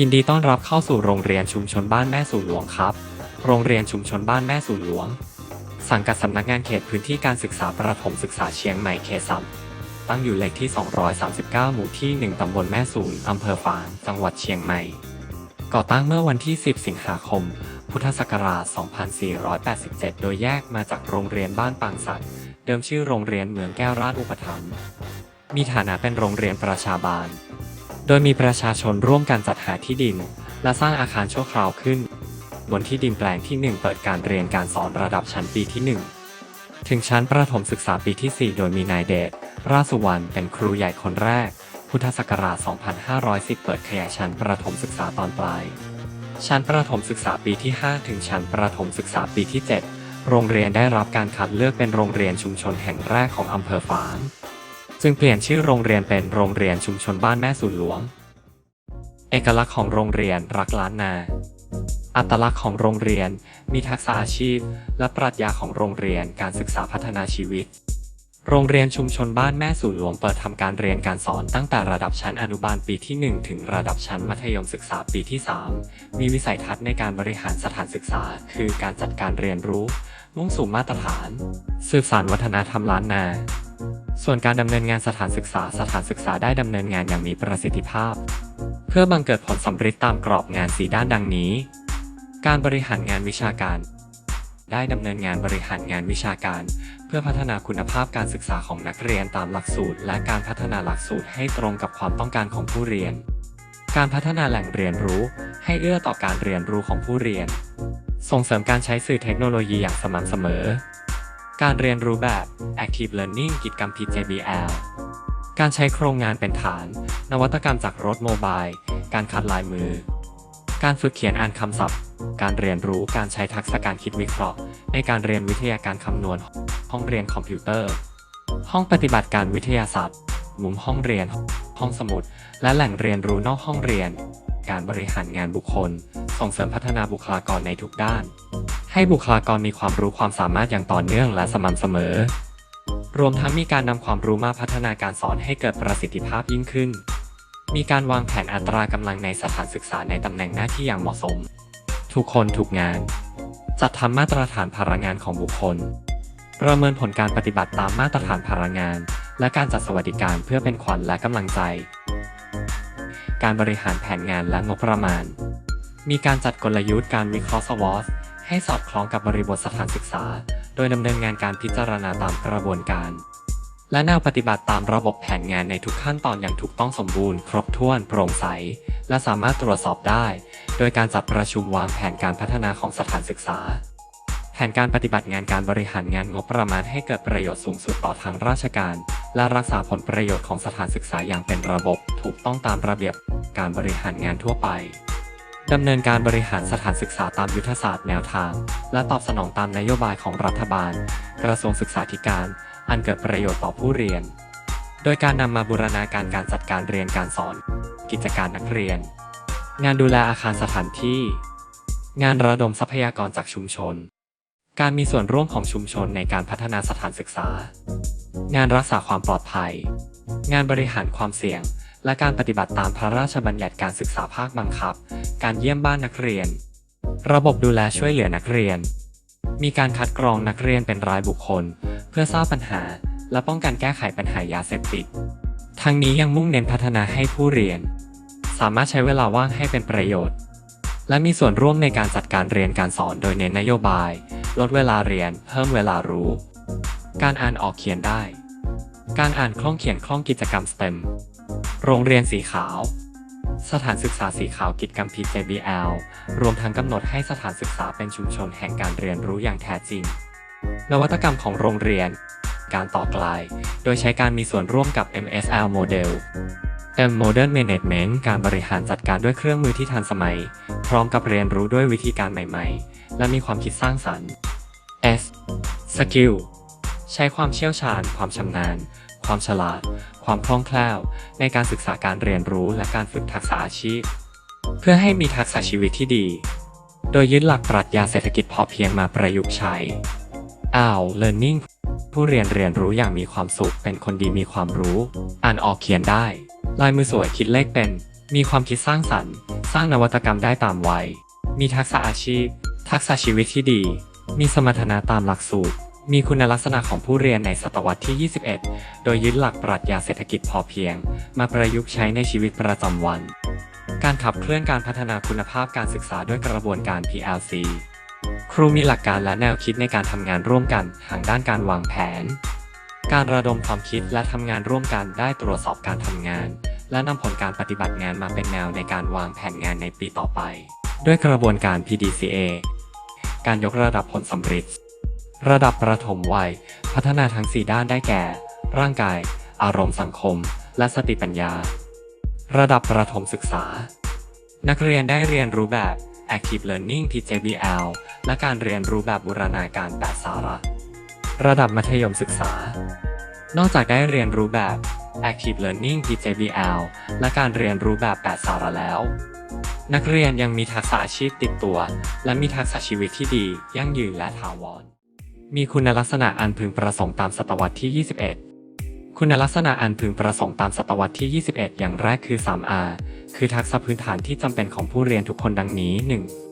ยินดีต้อนรับเข้าสู่โรงเรียนชุมชนบ้านแม่สู่หลวงครับ โรงเรียนชุมชนบ้านแม่สู่หลวง สังกัดสำนักงานเขตพื้นที่การศึกษาประถมศึกษาเชียงใหม่เขตสามตั้งอยู่เลขที่ 239 หมู่ที่ 1 ตำบลแม่สูนอำเภอฝาง จังหวัดเชียงใหม่ ก่อตั้งเมื่อวันที่ 10 สิงหาคม พุทธศักราช 2487 โดยแยกมาจากโรงเรียนบ้านปางสัตว์ เดิมชื่อโรงเรียนเมืองแก้วราชอุปถัมภ์ มีฐานะเป็นโรงเรียนประชาบาล โดยมีประชาชนร่วมกันจัดหาที่ดิน และสร้างอาคารชั่วคราวขึ้น บนที่ดินแปลงที่ 1 เปิดการเรียนการสอนระดับชั้นปีที่ 1 ถึงชั้นประถมศึกษาปีที่ 4 โดยมีนายเดช ราชสุวรรณเป็นครูใหญ่คนแรก พุทธศักราช 2510 เปิดขยายชั้นประถมศึกษาตอนปลาย ชั้นประถมศึกษาปีที่ 5 ถึงชั้นประถมศึกษาปีที่ 7 โรงเรียนได้รับการคัดเลือกเป็นโรงเรียนชุมชนแห่งแรกของอำเภอฝาง จึงเปลี่ยนชื่อโรงเรียนเป็นโรงเรียนชุมชนบ้านแม่สูนหลวง เอกลักษณ์ของโรงเรียนรักล้านนา อัตลักษณ์ของโรงเรียนมีทักษะอาชีพ และปรัชญาของโรงเรียนการศึกษาพัฒนาชีวิต โรงเรียนชุมชนบ้านแม่สูนหลวงเปิดทำการเรียนการสอนตั้งแต่ระดับชั้นอนุบาลปีที่ 1 ถึงระดับชั้นมัธยมศึกษาปีที่ 3 มีวิสัยทัศน์ในการบริหารสถานศึกษา คือการจัดการเรียนรู้มุ่งสู่มาตรฐาน สืบสานวัฒนธรรมล้านนา ส่วนการดำเนินงานสถานศึกษาสถานศึกษาได้ดำเนินงานอย่างมีประสิทธิภาพ เพื่อบังเกิดผลสำเร็จตามกรอบงานสีด้านดังนี้ การบริหารงานวิชาการ ได้ดำเนินงานบริหารงานวิชาการ เพื่อพัฒนาคุณภาพการศึกษาของนักเรียนตามหลักสูตร และการพัฒนาหลักสูตรให้ตรงกับความต้องการของผู้เรียน การพัฒนาแหล่งเรียนรู้ให้เอื้อต่อการเรียนรู้ของผู้เรียน ส่งเสริมการใช้สื่อเทคโนโลยีอย่างสม่ำเสมอ การเรียนรู้แบบ Active Learning กิจกรรม PJBL การใช้โครงงานเป็นฐาน นวัตกรรมจากรถโมบาย การคัดลายมือ การฝึกเขียนอ่านคำศัพท์ การเรียนรู้การใช้ทักษะการคิดวิเคราะห์ ในการเรียนวิทยาการคำนวณ ห้องเรียนคอมพิวเตอร์ ห้องปฏิบัติการวิทยาศาสตร์ มุมห้องเรียน ห้องสมุด และแหล่งเรียนรู้นอกห้องเรียน การบริหารงานบุคคล ส่งเสริมพัฒนาบุคลากรในทุกด้าน ให้บุคลากรมีความรู้ความสามารถอย่างต่อเนื่องและสม่ำเสมอ รวมทั้งมีการนำความรู้มาพัฒนาการสอนให้เกิดประสิทธิภาพยิ่งขึ้น มีการวางแผนอัตรากำลังในสถานศึกษาในตำแหน่งหน้าที่อย่างเหมาะสม ทุกคนทุกงาน จัดทำมาตรฐานพลังงานของบุคคล ประเมินผลการปฏิบัติตามมาตรฐานพลังงาน และการจัดสวัสดิการเพื่อเป็นขวัญและกำลังใจการบริหารแผนงานและงบประมาณ มีการจัดกลยุทธ์การวิเคราะห์สวอต ให้สอดคล้องกับบริบทสถานศึกษา โดยดำเนินงานการพิจารณาตามกระบวนการ และแนวปฏิบัติตามระบบแผนงานในทุกขั้นตอนอย่างถูกต้องสมบูรณ์ ครบถ้วนโปร่งใส และสามารถตรวจสอบได้ โดยการจัดประชุมวางแผนการพัฒนาของสถานศึกษา แผนการปฏิบัติงานการบริหารงานงบประมาณให้เกิดประโยชน์สูงสุดต่อทางราชการ และรักษาผลประโยชน์ของสถานศึกษาอย่างเป็นระบบ ถูกต้องตามระเบียบการบริหารงานทั่วไป ดำเนินการบริหารสถานศึกษาตามยุทธศาสตร์แนวทาง และตอบสนองตามนโยบายของรัฐบาล กระทรวงศึกษาธิการ อันเกิดประโยชน์ต่อผู้เรียน โดยการนำมาบูรณาการการจัดการเรียนการสอน กิจการนักเรียน งานดูแลอาคารสถานที่ งานระดมทรัพยากรจากชุมชน การมีส่วนร่วมของชุมชนในการพัฒนาสถานศึกษา งานรักษาความปลอดภัย งานบริหารความเสี่ยง และการปฏิบัติตามพระราชบัญญัติการศึกษาภาคบังคับ การเยี่ยมบ้านนักเรียน ระบบดูแลช่วยเหลือนักเรียน มีการคัดกรองนักเรียนเป็นรายบุคคล เพื่อทราบปัญหา และป้องกันแก้ไขปัญหายาเสพติด ทั้งนี้ยังมุ่งเน้นพัฒนาให้ผู้เรียน สามารถใช้เวลาว่างให้เป็นประโยชน์ และมีส่วนร่วมในการจัดการเรียนการสอนโดยเน้นนโยบาย ลดเวลาเรียน เพิ่มเวลารู้ การอ่านออกเขียนได้ การอ่านคล่องเขียนคล่องกิจกรรม STEM โรงเรียนสีขาว สถานศึกษาสีขาวกิจกรรม PJBL รวมทั้งกำหนดให้สถานศึกษาเป็นชุมชนแห่งการเรียนรู้อย่างแท้จริง นวัตกรรมของโรงเรียน การต่อกลายโดยใช้การมีส่วนร่วมกับ MSL Model M Modern Management การบริหารจัดการด้วยเครื่องมือที่ทันสมัย พร้อมกับเรียนรู้ด้วยวิธีการใหม่ๆ และมีความคิดสร้างสรรค์ S Skill ใช้ความเชี่ยวชาญ ความชำนาญ ความฉลาด ความคล่องแคล่ว ในการศึกษาการเรียนรู้และการฝึกทักษะอาชีพ เพื่อให้มีทักษะชีวิตที่ดี โดยยึดหลักปรัชญาเศรษฐกิจพอเพียงมาประยุกต์ใช้ Owl Learning ผู้เรียนเรียนรู้อย่างมีความสุข เป็นคนดีมีความรู้ อ่านออกเขียนได้ ลายมือสวยคิดเลขเป็น มีความคิดสร้างสรรค์ สร้างนวัตกรรมได้ตามวัย มีทักษะอาชีพ ทักษะชีวิตที่ดี มีสมรรถนะตามหลักสูตร มีคุณลักษณะของผู้เรียนในศตวรรษที่ 21 โดยยึดหลักปรัชญาเศรษฐกิจพอเพียง มาประยุกต์ใช้ในชีวิตประจำวัน การขับเคลื่อนการพัฒนาคุณภาพการศึกษาด้วยกระบวนการ PLC ครูมีหลักการและแนวคิดในการทำงานร่วมกันทางด้านการวางแผน การระดมความคิดและทำงานร่วมกันได้ตรวจสอบการทำงาน และนำผลการปฏิบัติงานมาเป็นแนวในการวางแผนงานในปีต่อไป ด้วยกระบวนการ PDCA การยกระดับผลสำเร็จ ระดับประถมวัย พัฒนาทั้ง 4 ด้านได้แก่ ร่างกาย อารมณ์สังคม และสติปัญญา ระดับประถมศึกษา นักเรียนได้เรียนรู้แบบ Active Learning TJBL และการเรียนรู้แบบบูรณาการแบบสาระ ระดับมัธยมศึกษา นอกจากได้เรียนรู้แบบ Active Learning TJBL และการเรียนรู้แบบแปดสาระแล้ว นักเรียนยังมีทักษะอาชีพติดตัว และมีทักษะชีวิตที่ดี ยั่งยืนและถาวร มีคุณลักษณะอันพึงประสงค์ตามศตวรรษที่ 21 คุณลักษณะอันพึงประสงค์ตามศตวรรษที่ 21 อย่างแรกคือ 3R คือทักษะพื้นฐานที่จำเป็นของผู้เรียนทุกคนดังนี้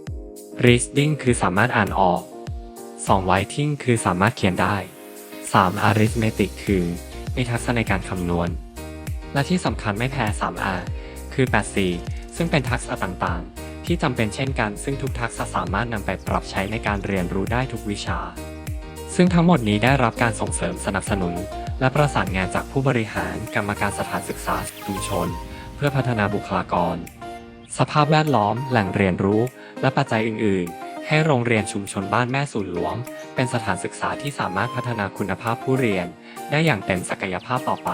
1. reading คือสามารถอ่านออก 2. writing คือสามารถเขียนได้ 3. arithmetic คือ มีทักษะในการคำนวณ และที่สำคัญไม่แพ้ 3R คือ 8C ซึ่งเป็นทักษะต่างๆ ที่จำเป็นเช่นกัน ซึ่งทุกทักษะสามารถนำไปปรับใช้ในการเรียนรู้ได้ทุกวิชา ซึ่งทั้งหมดนี้ได้รับการส่งเสริมสนับสนุน และประสานงานจากผู้บริหารกรรมการสถานศึกษาชุมชน เพื่อพัฒนาบุคลากร สภาพแวดล้อม แหล่งเรียนรู้ และปัจจัยอื่น ๆ ให้โรงเรียนชุมชนบ้านแม่สูนหลวง เป็นสถานศึกษาที่สามารถพัฒนาคุณภาพผู้เรียน ได้อย่างเต็มศักยภาพต่อไป